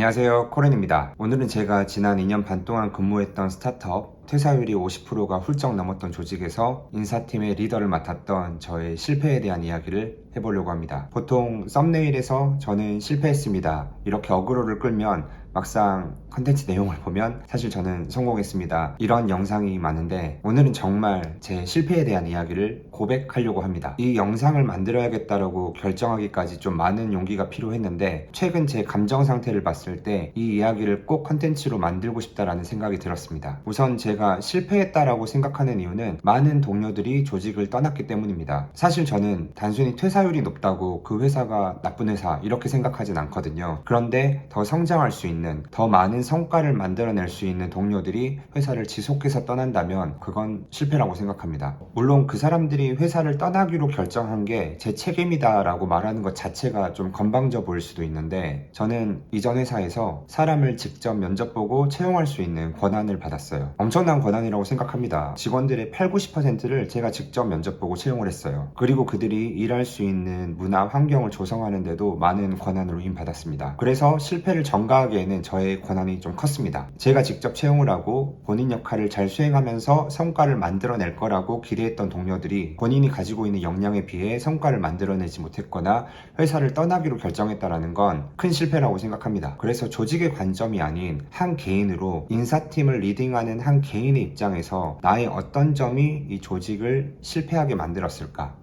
안녕하세요. 코렌입니다. 오늘은 제가 지난 2년 반 동안 근무했던 스타트업 퇴사율이 50%가 훌쩍 넘었던 조직에서 인사팀의 리더를 맡았던 저의 실패에 대한 이야기를 해보려고 합니다. 보통 썸네일에서 저는 실패했습니다. 이렇게 어그로를 끌면 막상 컨텐츠 내용을 보면 사실 저는 성공했습니다. 이런 영상이 많은데 오늘은 정말 제 실패에 대한 이야기를 고백하려고 합니다. 이 영상을 만들어야겠다라고 결정하기까지 좀 많은 용기가 필요했는데 최근 제 감정 상태를 봤을 때 이 이야기를 꼭 컨텐츠로 만들고 싶다라는 생각이 들었습니다. 우선 제가 실패했다라고 생각하는 이유는 많은 동료들이 조직을 떠났기 때문입니다. 사실 저는 단순히 퇴사율이 높다고 그 회사가 나쁜 회사 이렇게 생각하진 않거든요. 그런데 더 성장할 수 있는 더 많은 성과를 만들어낼 수 있는 동료들이 회사를 지속해서 떠난다면 그건 실패라고 생각합니다. 물론 그 사람들이 회사를 떠나기로 결정한 게 제 책임이다라고 말하는 것 자체가 좀 건방져 보일 수도 있는데 저는 이전 회사에서 사람을 직접 면접 보고 채용할 수 있는 권한을 받았어요. 엄청 난 권한이라고 생각합니다. 직원들의 8, 90%를 제가 직접 면접 보고 채용을 했어요. 그리고 그들이 일할 수 있는 문화 환경을 조성하는데도 많은 권한을 위임받았습니다. 그래서 실패를 전가하기에는 저의 권한이 좀 컸습니다. 제가 직접 채용을 하고 본인 역할을 잘 수행하면서 성과를 만들어낼 거라고 기대했던 동료들이 본인이 가지고 있는 역량에 비해 성과를 만들어내지 못했거나 회사를 떠나기로 결정했다라는 건 큰 실패라고 생각합니다. 그래서 조직의 관점이 아닌 한 개인으로 인사팀을 리딩하는 한 개인 의 입장에서 나의 어떤 점이 이 조직을 실패하게 만들었을까?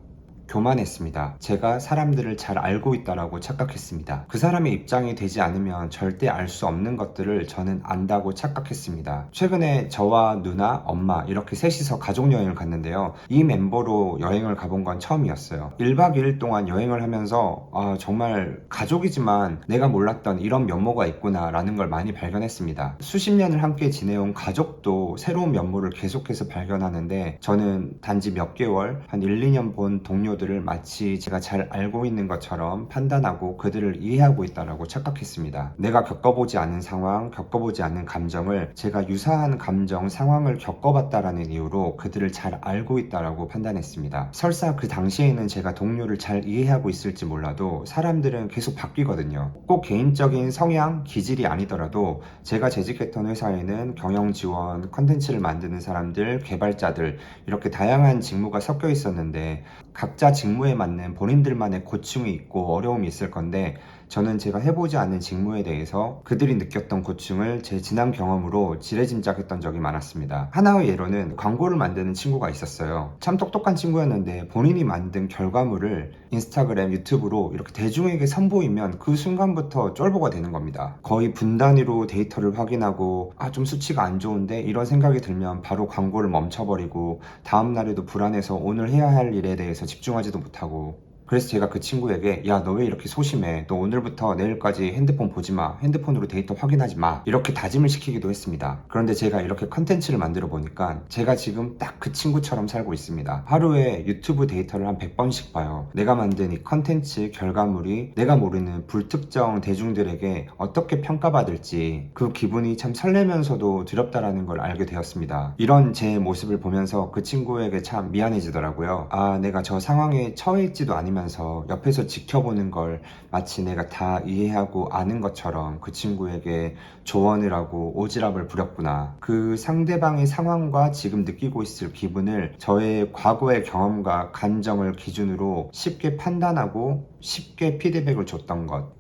교만했습니다. 제가 사람들을 잘 알고 있다라고 착각했습니다. 그 사람의 입장이 되지 않으면 절대 알 수 없는 것들을 저는 안다고 착각했습니다. 최근에 저와 누나, 엄마 이렇게 셋이서 가족 여행을 갔는데요. 이 멤버로 여행을 가본 건 처음이었어요. 1박 2일 동안 여행을 하면서 아, 정말 가족이지만 내가 몰랐던 이런 면모가 있구나라는 걸 많이 발견했습니다. 수십 년을 함께 지내온 가족도 새로운 면모를 계속해서 발견하는데 저는 단지 몇 개월, 한 1, 2년 본 동료 들을 마치 제가 잘 알고 있는 것처럼 판단하고 그들을 이해하고 있다라고 착각했습니다. 내가 겪어보지 않은 상황, 겪어보지 않는 감정을 제가 유사한 감정, 상황을 겪어봤다라는 이유로 그들을 잘 알고 있다라고 판단했습니다. 설사 그 당시에는 제가 동료를 잘 이해하고 있을지 몰라도 사람들은 계속 바뀌거든요. 꼭 개인적인 성향, 기질이 아니더라도 제가 재직했던 회사에는 경영 지원, 컨텐츠를 만드는 사람들, 개발자들 이렇게 다양한 직무가 섞여 있었는데 각자 직무에 맞는 본인들만의 고충이 있고 어려움이 있을 건데 저는 제가 해보지 않은 직무에 대해서 그들이 느꼈던 고충을 제 지난 경험으로 지레짐작했던 적이 많았습니다. 하나의 예로는 광고를 만드는 친구가 있었어요. 참 똑똑한 친구였는데 본인이 만든 결과물을 인스타그램, 유튜브로 이렇게 대중에게 선보이면 그 순간부터 쫄보가 되는 겁니다. 거의 분 단위로 데이터를 확인하고 아 좀 수치가 안 좋은데 이런 생각이 들면 바로 광고를 멈춰버리고 다음 날에도 불안해서 오늘 해야 할 일에 대해서 집중하지도 못하고 그래서 제가 그 친구에게 야 너 왜 이렇게 소심해? 너 오늘부터 내일까지 핸드폰 보지 마. 핸드폰으로 데이터 확인하지 마. 이렇게 다짐을 시키기도 했습니다. 그런데 제가 이렇게 컨텐츠를 만들어 보니까 제가 지금 딱 그 친구처럼 살고 있습니다. 하루에 유튜브 데이터를 한 100번씩 봐요. 내가 만든 이 컨텐츠 결과물이 내가 모르는 불특정 대중들에게 어떻게 평가받을지 그 기분이 참 설레면서도 두렵다라는 걸 알게 되었습니다. 이런 제 모습을 보면서 그 친구에게 참 미안해지더라고요 아 내가 저 상황에 처해 있지도 않으면 서 옆에서 지켜보는 걸 마치 내가 다 이해하고 아는 것처럼 그 친구에게 조언을 하고 오지랖을 부렸구나. 그 상대방의 상황과 지금 느끼고 있을 기분을 저의 과거의 경험과 감정을 기준으로 쉽게 판단하고 쉽게 피드백을 줬던 것.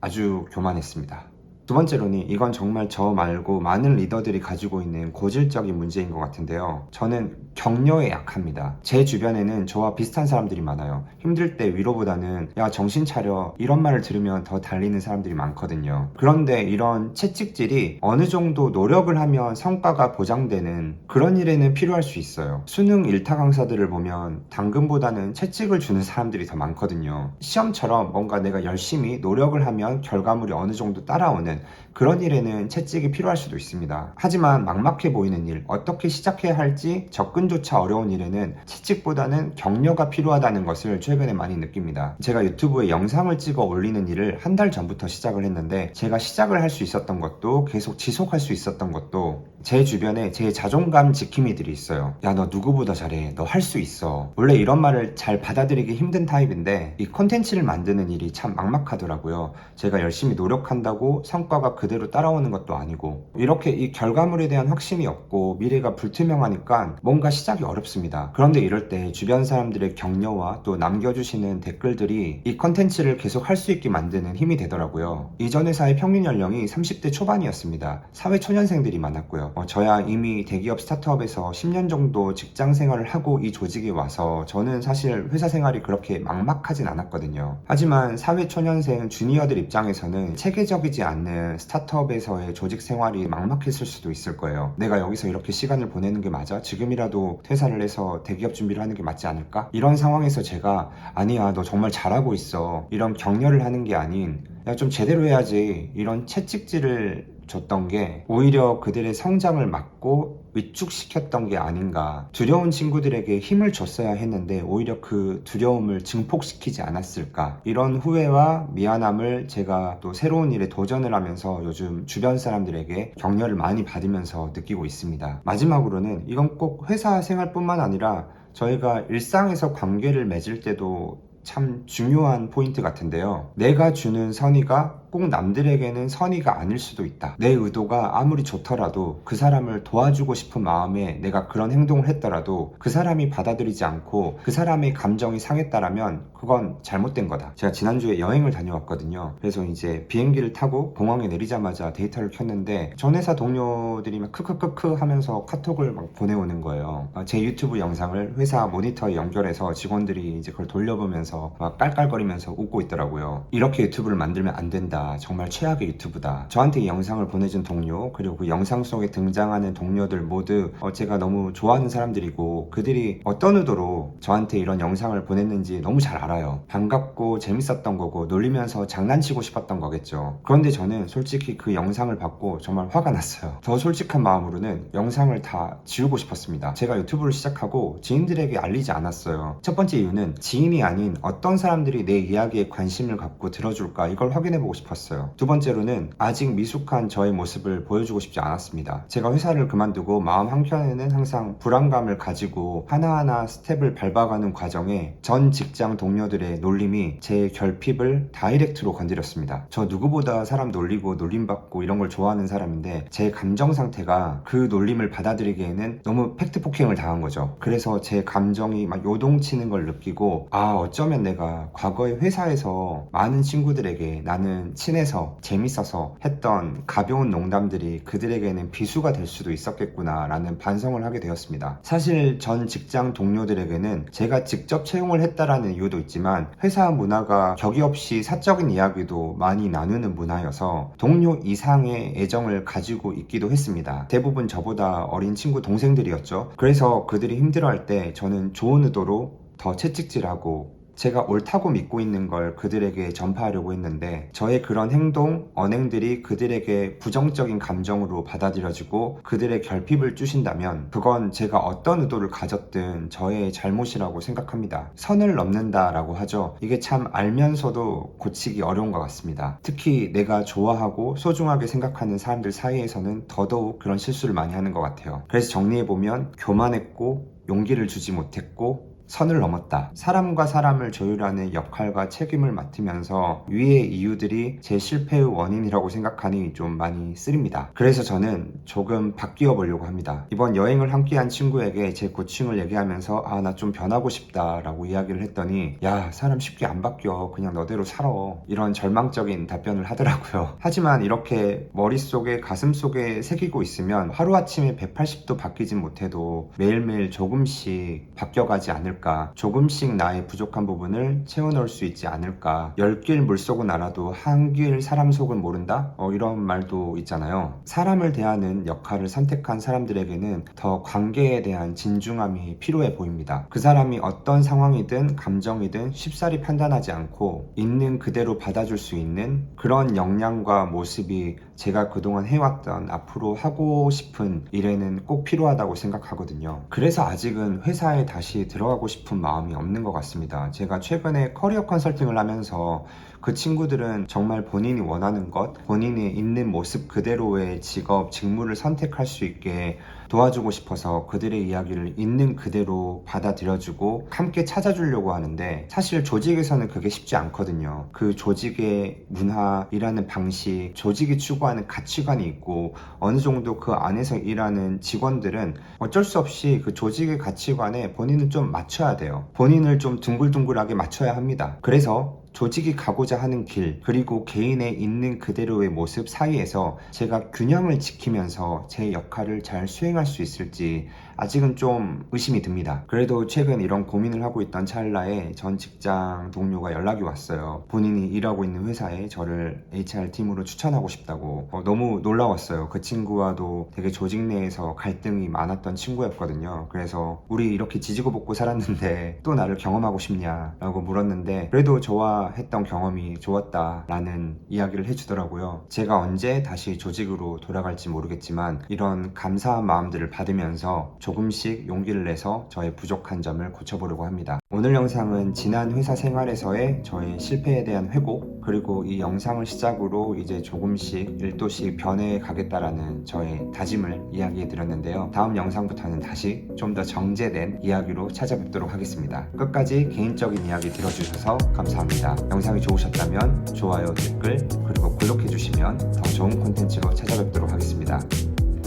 아주 교만했습니다. 두 번째로는 이건 정말 저 말고 많은 리더들이 가지고 있는 고질적인 문제인 것 같은데요. 저는 격려에 약합니다. 제 주변에는 저와 비슷한 사람들이 많아요. 힘들 때 위로보다는 야 정신 차려 이런 말을 들으면 더 달리는 사람들이 많거든요. 그런데 이런 채찍질이 어느 정도 노력을 하면 성과가 보장되는 그런 일에는 필요할 수 있어요. 수능 일타 강사들을 보면 당근보다는 채찍을 주는 사람들이 더 많거든요. 시험처럼 뭔가 내가 열심히 노력을 하면 결과물이 어느 정도 따라오는 그런 일에는 채찍이 필요할 수도 있습니다. 하지만 막막해 보이는 일, 어떻게 시작해야 할지 접근조차 어려운 일에는 채찍보다는 격려가 필요하다는 것을 최근에 많이 느낍니다. 제가 유튜브에 영상을 찍어 올리는 일을 한 달 전부터 시작을 했는데 제가 시작을 할 수 있었던 것도 계속 지속할 수 있었던 것도 제 주변에 제 자존감 지킴이들이 있어요. 야, 너 누구보다 잘해. 너 할 수 있어. 원래 이런 말을 잘 받아들이기 힘든 타입인데 이 콘텐츠를 만드는 일이 참 막막하더라고요. 제가 열심히 노력한다고 성 성과가 그대로 따라오는 것도 아니고 이렇게 이 결과물에 대한 확신이 없고 미래가 불투명하니까 뭔가 시작이 어렵습니다. 그런데 이럴 때 주변 사람들의 격려와 또 남겨주시는 댓글들이 이 컨텐츠를 계속 할 수 있게 만드는 힘이 되더라고요. 이전 회사의 평균 연령이 30대 초반이었습니다. 사회 초년생들이 많았고요. 어, 저야 이미 대기업 스타트업에서 10년 정도 직장 생활을 하고 이 조직에 와서 저는 사실 회사 생활이 그렇게 막막하진 않았거든요. 하지만 사회 초년생 주니어들 입장에서는 체계적이지 않는 스타트업에서의 조직 생활이 막막했을 수도 있을 거예요. 내가 여기서 이렇게 시간을 보내는 게 맞아? 지금이라도 퇴사를 해서 대기업 준비를 하는 게 맞지 않을까? 이런 상황에서 제가 아니야 너 정말 잘하고 있어 이런 격려를 하는 게 아닌 야 좀 제대로 해야지 이런 채찍질을 줬던 게 오히려 그들의 성장을 막고 위축시켰던 게 아닌가. 두려운 친구들에게 힘을 줬어야 했는데 오히려 그 두려움을 증폭시키지 않았을까. 이런 후회와 미안함을 제가 또 새로운 일에 도전을 하면서 요즘 주변 사람들에게 격려를 많이 받으면서 느끼고 있습니다. 마지막으로는 이건 꼭 회사 생활뿐만 아니라 저희가 일상에서 관계를 맺을 때도 참 중요한 포인트 같은데요. 내가 주는 선의가 꼭 남들에게는 선의가 아닐 수도 있다. 내 의도가 아무리 좋더라도 그 사람을 도와주고 싶은 마음에 내가 그런 행동을 했더라도 그 사람이 받아들이지 않고 그 사람의 감정이 상했다라면 그건 잘못된 거다. 제가 지난주에 여행을 다녀왔거든요. 그래서 이제 비행기를 타고 공항에 내리자마자 데이터를 켰는데 전 회사 동료들이 막 크크크크 하면서 카톡을 막 보내오는 거예요. 아, 제 유튜브 영상을 회사 모니터에 연결해서 직원들이 이제 그걸 돌려보면서 막 깔깔거리면서 웃고 있더라고요. 이렇게 유튜브를 만들면 안 된다. 정말 최악의 유튜브다. 저한테 이 영상을 보내준 동료 그리고 그 영상 속에 등장하는 동료들 모두 어, 제가 너무 좋아하는 사람들이고 그들이 어떤 의도로 저한테 이런 영상을 보냈는지 너무 잘 알아요. 반갑고 재밌었던 거고 놀리면서 장난치고 싶었던 거겠죠. 그런데 저는 솔직히 그 영상을 받고 정말 화가 났어요. 더 솔직한 마음으로는 영상을 다 지우고 싶었습니다. 제가 유튜브를 시작하고 지인들에게 알리지 않았어요. 첫 번째 이유는 지인이 아닌 어떤 사람들이 내 이야기에 관심을 갖고 들어줄까 이걸 확인해보고 싶었어요. 두 번째로는 아직 미숙한 저의 모습을 보여주고 싶지 않았습니다. 제가 회사를 그만두고 마음 한켠에는 항상 불안감을 가지고 하나하나 스텝을 밟아가는 과정에 전 직장 동료들의 놀림이 제 결핍을 다이렉트로 건드렸습니다. 저 누구보다 사람 놀리고 놀림받고 이런 걸 좋아하는 사람인데 제 감정 상태가 그 놀림을 받아들이기에는 너무 팩트 폭행을 당한 거죠. 그래서 제 감정이 막 요동치는 걸 느끼고 아 어쩌면 내가 과거에 회사에서 많은 친구들에게 나는 친해서 재밌어서 했던 가벼운 농담들이 그들에게는 비수가 될 수도 있었겠구나 라는 반성을 하게 되었습니다. 사실 전 직장 동료들에게는 제가 직접 채용을 했다라는 이유도 있지만 회사 문화가 격이 없이 사적인 이야기도 많이 나누는 문화여서 동료 이상의 애정을 가지고 있기도 했습니다. 대부분 저보다 어린 친구 동생들이었죠. 그래서 그들이 힘들어할 때 저는 좋은 의도로 더 채찍질하고 제가 옳다고 믿고 있는 걸 그들에게 전파하려고 했는데 저의 그런 행동, 언행들이 그들에게 부정적인 감정으로 받아들여지고 그들의 결핍을 주신다면 그건 제가 어떤 의도를 가졌든 저의 잘못이라고 생각합니다. 선을 넘는다라고 하죠. 이게 참 알면서도 고치기 어려운 것 같습니다. 특히 내가 좋아하고 소중하게 생각하는 사람들 사이에서는 더더욱 그런 실수를 많이 하는 것 같아요. 그래서 정리해보면 교만했고 용기를 주지 못했고 선을 넘었다. 사람과 사람을 조율하는 역할과 책임을 맡으면서 위의 이유들이 제 실패의 원인이라고 생각하니 좀 많이 쓰립니다. 그래서 저는 조금 바뀌어 보려고 합니다. 이번 여행을 함께한 친구에게 제 고충을 얘기하면서 아, 나 좀 변하고 싶다 라고 이야기를 했더니 야, 사람 쉽게 안 바뀌어. 그냥 너대로 살아. 이런 절망적인 답변을 하더라고요. 하지만 이렇게 머릿속에 가슴속에 새기고 있으면 하루아침에 180도 바뀌진 못해도 매일매일 조금씩 바뀌어가지 않을 까. 조금씩 나의 부족한 부분을 채워넣을 수 있지 않을까. 10길 물속은 알아도 한길 사람 속은 모른다? 어, 이런 말도 있잖아요. 사람을 대하는 역할을 선택한 사람들에게는 더 관계에 대한 진중함이 필요해 보입니다. 그 사람이 어떤 상황이든 감정이든 쉽사리 판단하지 않고 있는 그대로 받아줄 수 있는 그런 역량과 모습이 제가 그동안 해왔던 앞으로 하고 싶은 일에는 꼭 필요하다고 생각하거든요. 그래서 아직은 회사에 다시 들어가고 싶은 마음이 없는 것 같습니다. 제가 최근에 커리어 컨설팅을 하면서 그 친구들은 정말 본인이 원하는 것, 본인이 있는 모습 그대로의 직업, 직무를 선택할 수 있게 도와주고 싶어서 그들의 이야기를 있는 그대로 받아들여주고 함께 찾아주려고 하는데 사실 조직에서는 그게 쉽지 않거든요. 그 조직의 문화, 일하는 방식, 조직이 추구하는 가치관이 있고 어느 정도 그 안에서 일하는 직원들은 어쩔 수 없이 그 조직의 가치관에 본인을 좀 맞춰야 돼요. 본인을 좀 둥글둥글하게 맞춰야 합니다. 그래서 조직이 가고자 하는 길, 그리고 개인의 있는 그대로의 모습 사이에서 제가 균형을 지키면서 제 역할을 잘 수행할 수 있을지 아직은 좀 의심이 듭니다. 그래도 최근 이런 고민을 하고 있던 찰나에 전 직장 동료가 연락이 왔어요. 본인이 일하고 있는 회사에 저를 HR팀으로 추천하고 싶다고. 어, 너무 놀라웠어요. 그 친구와도 되게 조직 내에서 갈등이 많았던 친구였거든요. 그래서 우리 이렇게 지지고 볶고 살았는데 또 나를 경험하고 싶냐? 라고 물었는데 그래도 저와 했던 경험이 좋았다 라는 이야기를 해주더라고요. 제가 언제 다시 조직으로 돌아갈지 모르겠지만 이런 감사한 마음들을 받으면서 조금씩 용기를 내서 저의 부족한 점을 고쳐보려고 합니다. 오늘 영상은 지난 회사 생활에서의 저의 실패에 대한 회고 그리고 이 영상을 시작으로 이제 조금씩 일도씩 변해 가겠다라는 저의 다짐을 이야기해 드렸는데요. 다음 영상부터는 다시 좀 더 정제된 이야기로 찾아뵙도록 하겠습니다. 끝까지 개인적인 이야기 들어주셔서 감사합니다. 영상이 좋으셨다면 좋아요, 댓글, 그리고 구독해 주시면 더 좋은 콘텐츠로 찾아뵙도록 하겠습니다.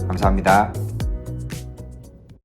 감사합니다.